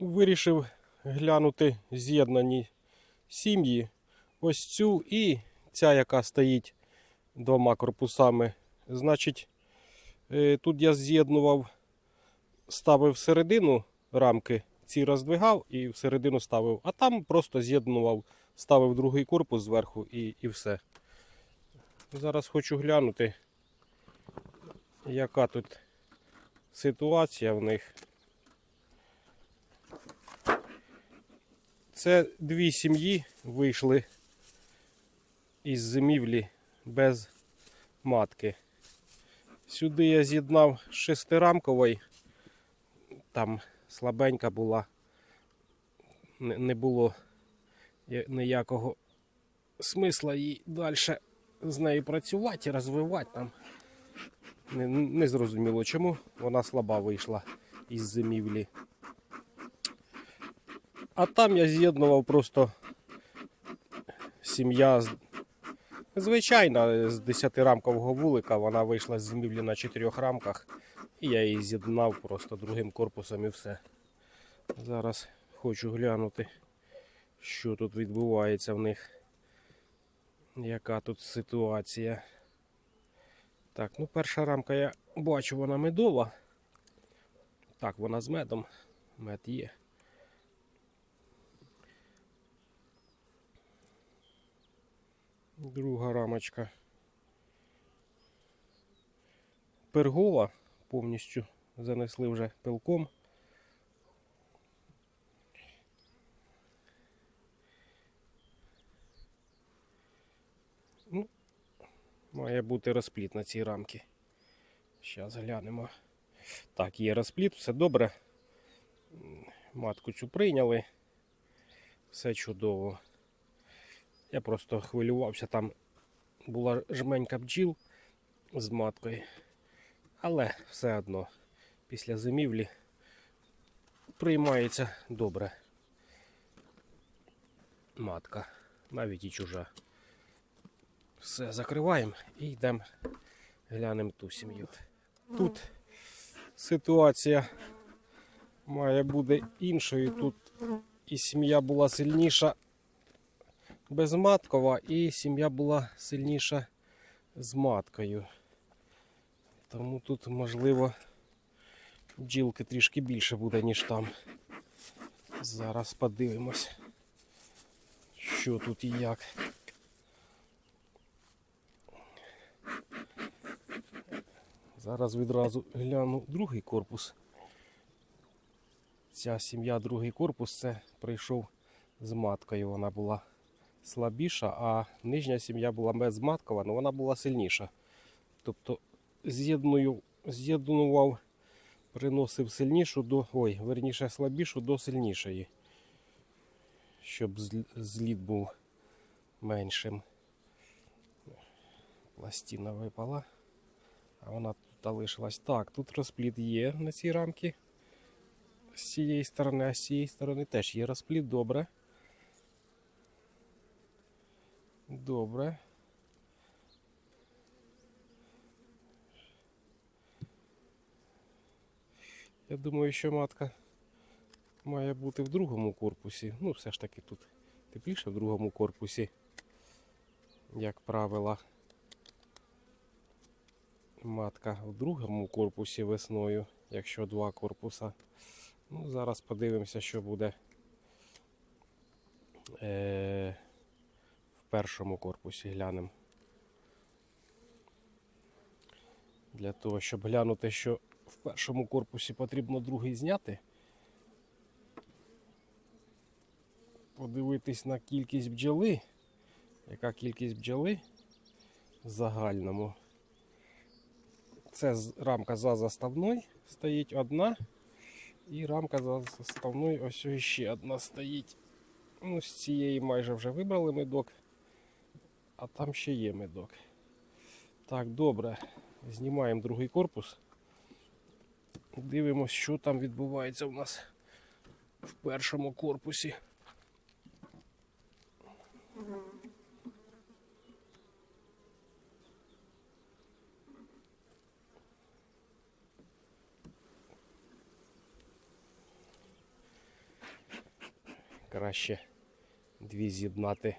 вирішив глянути з'єднані сім'ї. Ось цю і ця, яка стоїть двома корпусами. Значить, е, тут я з'єднував, ставив всередину рамки, ці роздвигав і всередину ставив. А там просто з'єднував, ставив другий корпус зверху і, і все. Зараз хочу глянути, яка тут ситуація в них. Це дві сім'ї вийшли із зимівлі без матки. Сюди я з'єднав шестирамковий, там слабенька була, не було ніякого смисла їй далі з нею працювати і розвивати там. Не, не зрозуміло чому вона слаба вийшла із зимівлі. А там я з'єднував просто сім'я звичайна з 10-рамкового вулика. Вона вийшла з зимівлі на 4 рамках. І я її з'єднав просто другим корпусом і все. Зараз хочу глянути, що тут відбувається в них. Яка тут ситуація. Так, ну перша рамка я бачу, вона медова. Так, вона з медом. Мед є. Друга рамочка. Пергова повністю занесли вже пилком. Ну, має бути розпліт на цій рамці. Зараз глянемо. Так, є розпліт, все добре. Матку цю прийняли. Все чудово. Я просто хвилювався, там була жменька бджіл з маткою. Але все одно після зимівлі приймається добре. Матка, навіть і чужа. Все, закриваємо і йдемо глянемо ту сім'ю. Тут ситуація має бути іншою. Тут і сім'я була сильніша безматкова, і сім'я була сильніша з маткою. Тому тут, можливо, бджілки трішки більше буде, ніж там. Зараз подивимось, що тут і як. Зараз відразу гляну другий корпус. Ця сім'я, другий корпус, це прийшов з маткою. Вона була слабіша, а нижня сім'я була безматкова, але вона була сильніша. Тобто з'єднував, приносив сильнішу до. Ой, верніше слабішу до сильнішої. Щоб зліт був меншим. Пластина випала. А вона тут залишилась. Так, тут розпліт є на цій рамці. З цієї сторони, а з цієї сторони теж є розпліт, добре. Добре. Я думаю, що матка має бути в другому корпусі. Ну, все ж таки тут тепліше в другому корпусі, як правило. Матка в другому корпусі весною, якщо два корпуса. Ну, зараз подивимося, що буде е- першому корпусі глянемо. Для того, щоб глянути, що в першому корпусі потрібно другий зняти. Подивитись на кількість бджоли. Яка кількість бджоли в загальному. Це рамка за заставною стоїть одна. І рамка за заставною ось ще одна стоїть. Ну, з цієї майже вже вибрали медок. А там ще є медок. Так, добре. Знімаємо другий корпус. Дивимось, що там відбувається у нас в першому корпусі. Краще дві з'єднати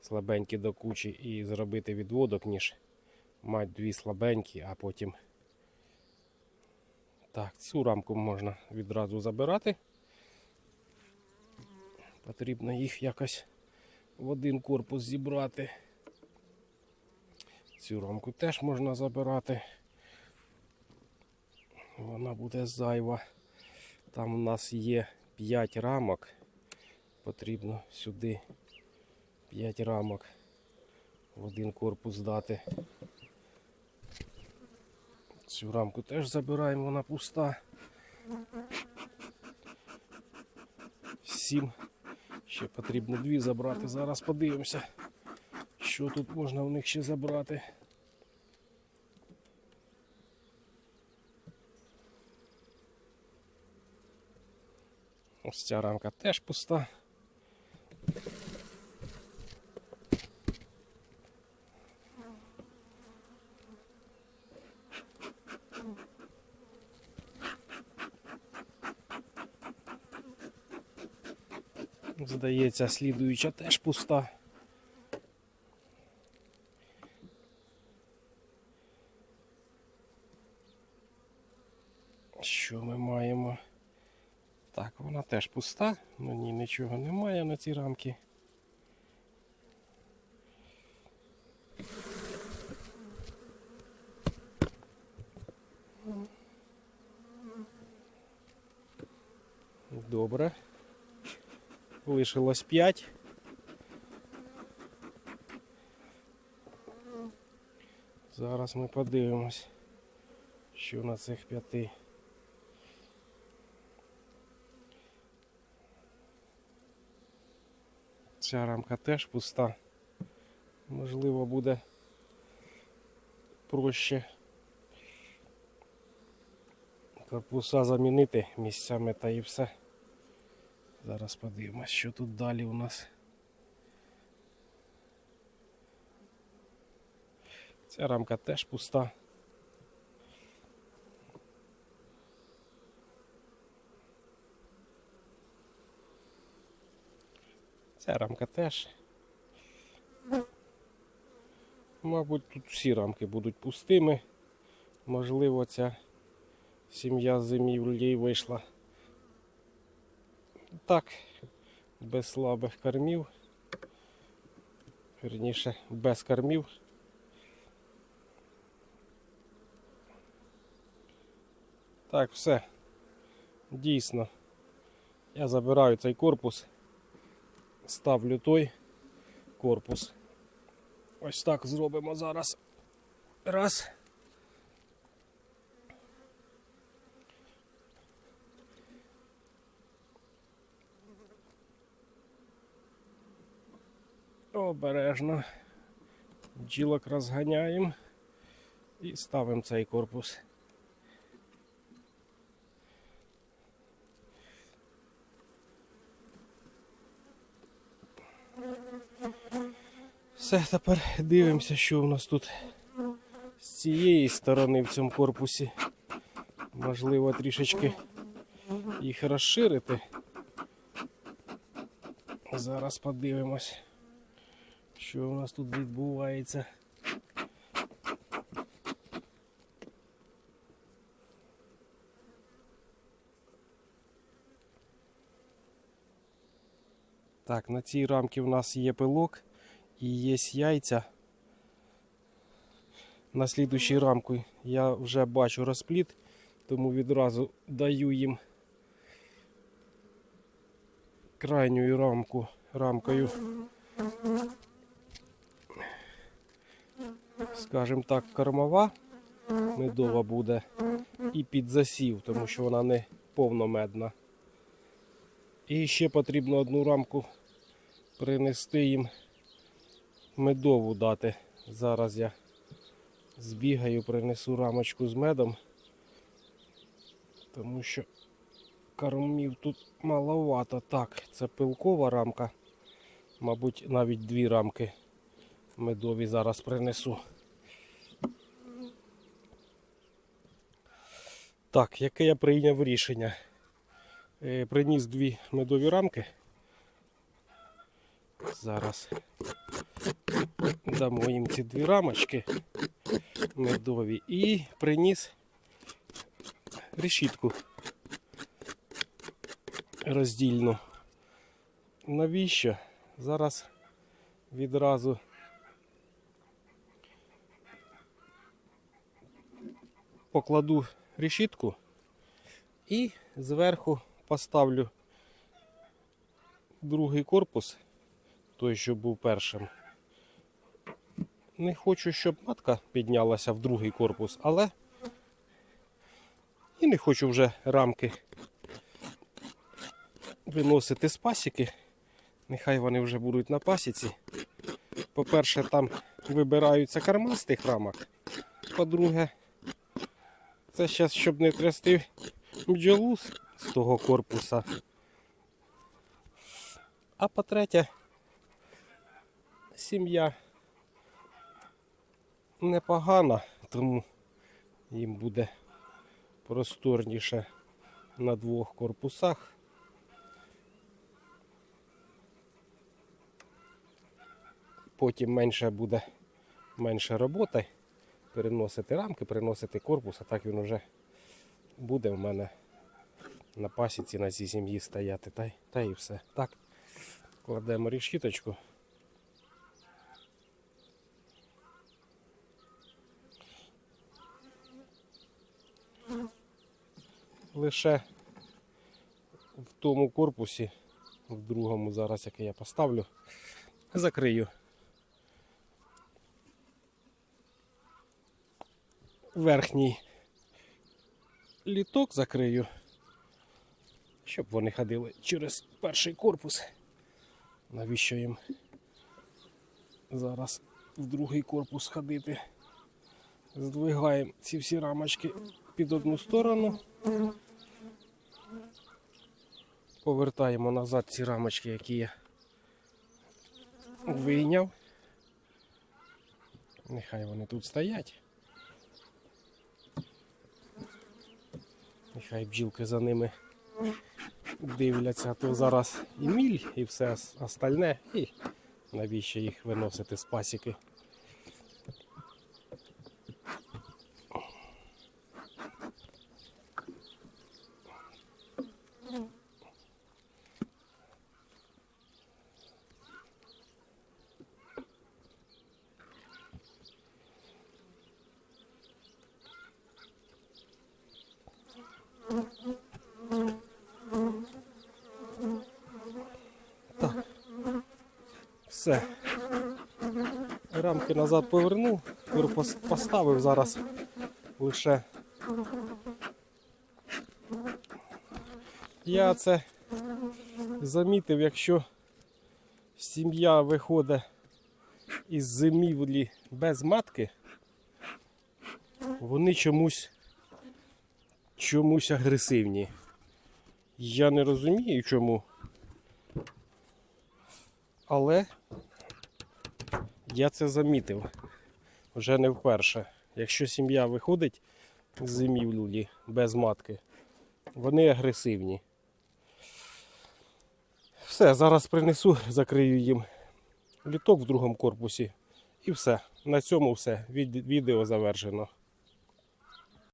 слабенькі до кучі і зробити відводок, ніж мати дві слабенькі, а потім. Так, цю рамку можна відразу забирати. Потрібно їх якось в один корпус зібрати. Цю рамку теж можна забирати. Вона буде зайва. Там у нас є 5 рамок. Потрібно сюди 5 рамок в один корпус дати. Цю рамку теж забираємо, вона пуста. Сім. Ще потрібно дві забрати. Зараз подивимося, що тут можна в них ще забрати. Ось ця рамка теж пуста. Здається, слідуюча теж пуста. Що ми маємо? Так, вона теж пуста, на ній нічого немає на цій рамці. Добре. Лишилось 5. Зараз ми подивимось, що на цих п'яти. Ця рамка теж пуста. Можливо, буде проще корпуса замінити місцями та і все. Зараз подивимось, що тут далі у нас. Ця рамка теж пуста. Ця рамка теж. Мабуть, тут всі рамки будуть пустими. Можливо, ця сім'я з зимівлі вийшла так, без слабих кормів. Вірніше, без кормів. Так, все. Дійсно. Я забираю цей корпус, ставлю той корпус. Ось так зробимо зараз. Раз. Обережно. Бджілок розганяємо і ставимо цей корпус. Все, тепер дивимося, що у нас тут з цієї сторони в цьому корпусі. Можливо, трішечки їх розширити. Зараз подивимось, що у нас тут відбувається. Так, на цій рамці в нас є пилок і є яйця. На слідущій рамку я вже бачу розпліт, тому відразу даю їм крайньою рамку рамкою. Скажімо так, кормова медова буде і під засів, тому що вона не повномедна. І ще потрібно одну рамку принести їм медову дати. Зараз я збігаю, принесу рамочку з медом, тому що кормів тут маловато. Так, це пилкова рамка. Мабуть, навіть дві рамки медові зараз принесу. Так, яке я прийняв рішення? Е, Приніс дві медові рамки. Зараз дамо їм ці дві рамочки медові і приніс решітку роздільну. Навіщо? Зараз відразу покладу решітку і зверху поставлю другий корпус, той, що був першим. Не хочу, щоб матка піднялася в другий корпус, але і не хочу вже рамки виносити з пасіки. Нехай вони вже будуть на пасіці. По-перше, там вибираються корма з тих рамок. По-друге, це зараз, щоб не трясти бджолу з того корпуса. А по-третє, сім'я непогана, тому їм буде просторніше на двох корпусах. Потім менше буде менше роботи. Переносити рамки, переносити корпус, а так він вже буде в мене на пасіці на цій сім'ї стояти. Та, та і все. Так, кладемо решіточку. Лише в тому корпусі, в другому зараз, який я поставлю, закрию. Верхній літок закрию, щоб вони ходили через перший корпус. Навіщо їм зараз в другий корпус ходити? Здвигаємо ці всі рамочки під одну сторону. Повертаємо назад ці рамочки, які я вийняв. Нехай вони тут стоять. Нехай бджілки за ними дивляться, то зараз і міль, і все остальне, і навіщо їх виносити з пасіки. Все. Рамки назад повернув, поставив зараз лише. Я це замітив, якщо сім'я виходить із зимівлі без матки, вони чомусь чомусь агресивні. Я не розумію чому. Але я це замітив вже не вперше. Якщо сім'я виходить з зимівлі без матки, вони агресивні. Все, зараз принесу, закрию їм літок в другому корпусі. І все. На цьому все. Відео завершено.